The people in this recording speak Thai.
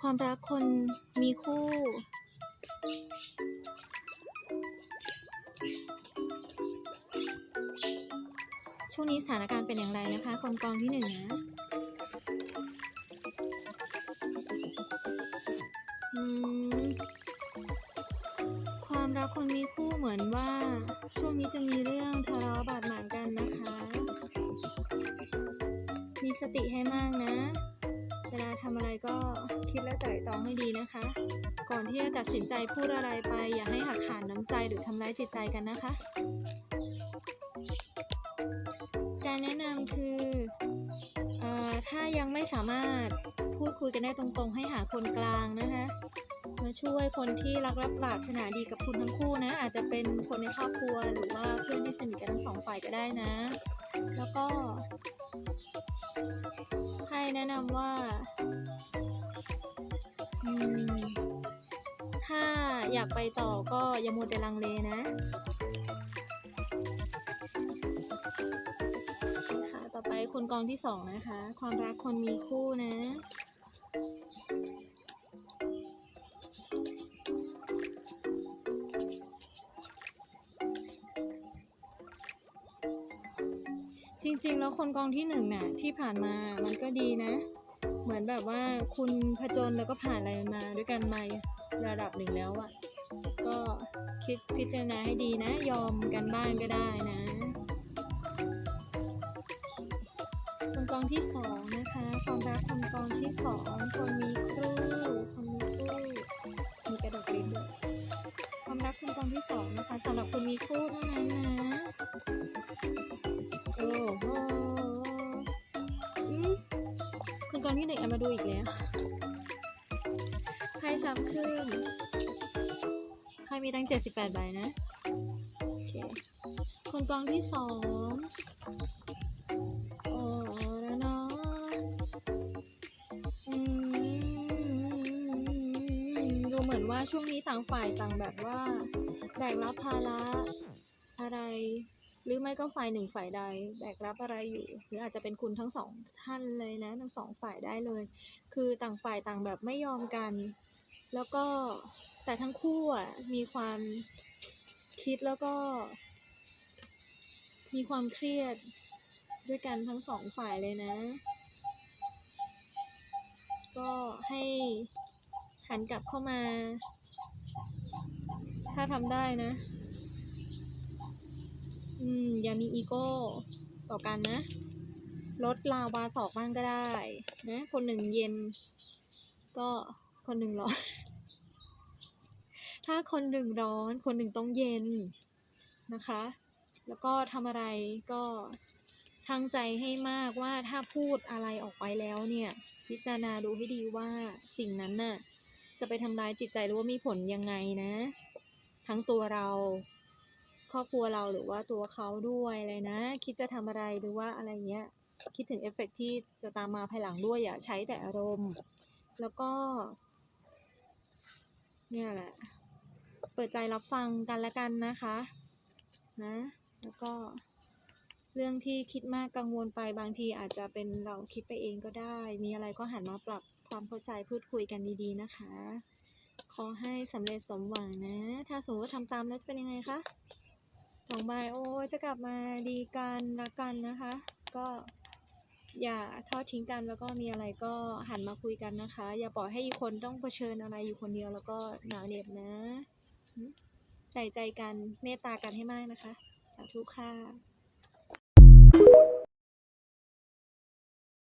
ความรักคนมีคู่ ช่วงนี้สถานการณ์เป็นอย่างไรนะคะคนกองที่หนึ่งนะความรักคนมีคู่เหมือนว่า ช่วงนี้จะมีเรื่องทะเลาะบาดหมางกันนะคะ มีสติให้มากนะ เวลาทำอะไรก็ คิดและไตร่ตรองให้ดีนะคะ ก่อนที่จะตัดสินใจพูดอะไรไป อย่าให้หักหานน้ำใจหรือทำร้ายจิตใจกันนะคะ การแนะนำคือเออถ้ายังไม่สามารถพูดคุยกันได้ตรงๆ ให้หาคนกลางนะคะมาช่วยคนที่รักและปรารถนาดีกับคุณทั้งคู่นะ อาจจะเป็นคนในครอบครัวหรือว่าเพื่อนที่สนิทกันทั้งสองฝ่ายก็ได้นะ แล้วก็ให้แนะนำว่า ถ้าอยากไปต่อก็อย่ามัวแต่ลังเลนะค่ะต่อไปคนกองที่สองนะคะ ความรักคนมีคู่นะจริงๆ แล้วคนกองที่หนึ่งน่ะที่ผ่านมามันก็ดีนะ เหมือนแบบว่าคุณผจญแล้วก็ผ่านอะไรมาด้วยกันมาระดับหนึ่งแล้วอะก็คิดพิจารณาให้ดีนะ ยอมกันบ้างก็ได้นะคนกองที่สองนะคะความรักคนกองที่สองคนมีคู่คนมีคู่มีกระดกลิ้นด้วยความรักคนกองที่สองนะคะสำหรับคนมีคู่เท่านั้นนะโอ้โห คนกองที่หนึ่งเอามาดูอีกแล้วไพ่ซ้ำขึ้นไพ่มีตั้งเจ็ดสิบแปดใบนะโอเคคนกองที่สองโอ้แล้วเนาะอืมดูเหมือนว่าช่วงนี้ต่างฝ่ายต่างแบบว่า แบกรับภาระอะไร หรือไม่ก็ฝ่ายหนึ่งฝ่ายใดแบกรับอะไรอยู่ หรืออาจจะเป็นคุณทั้งสองท่านเลยนะ ทั้งสองฝ่ายได้เลย คือต่างฝ่ายต่างแบบไม่ยอมกัน แล้วก็แต่ทั้งคู่อะมีความคิดแล้วก็ มีความเครียดด้วยกันทั้งสองฝ่ายเลยนะ ก็ให้หันกลับเข้ามา ถ้าทำได้นะ อืม อย่ามีอีโก้ต่อกันนะ ลดลาวาสอกบ้างก็ได้ นะ คนหนึ่งเย็น ก็คนหนึ่งร้อน ถ้าคนหนึ่งร้อน คนหนึ่งต้องเย็นนะคะ แล้วก็ทำอะไรก็ตั้งใจให้มากว่าถ้าพูดอะไรออกไปแล้วเนี่ย พิจารณาดูให้ดีว่าสิ่งนั้นน่ะจะไปทำร้ายจิตใจหรือว่ามีผลยังไงนะ ทั้งตัวเรา ครอบครัวเราหรือว่าตัวเขาด้วยอะไรนะ คิดจะทำอะไรหรือว่าอะไรเงี้ย คิดถึงเอฟเฟกต์ที่จะตามมาภายหลังด้วยอย่าใช้แต่อารมณ์ แล้วก็ เนี่ยแหละ เปิดใจรับฟังกันละกันนะคะนะ แล้วก็เรื่องที่คิดมากกังวลไปบางทีอาจจะเป็นเราคิดไปเองก็ได้ มีอะไรก็หันมาปรับความเข้าใจพูดคุยกันดีๆนะคะ ขอให้สำเร็จสมหวังนะ ถ้าสมมติว่าทำตามแล้วจะเป็นยังไงคะ สองใบโอ้จะกลับมาดีกันรักกันนะคะ ก็อย่าทอดทิ้งกันแล้วก็มีอะไรก็หันมาคุยกันนะคะ อย่าปล่อยให้อีกคนต้องเผชิญอะไรอยู่คนเดียวแล้วก็หนาวเหน็บนะ ใส่ใจกันเมตตากันให้มากนะคะ สาธุค่ะ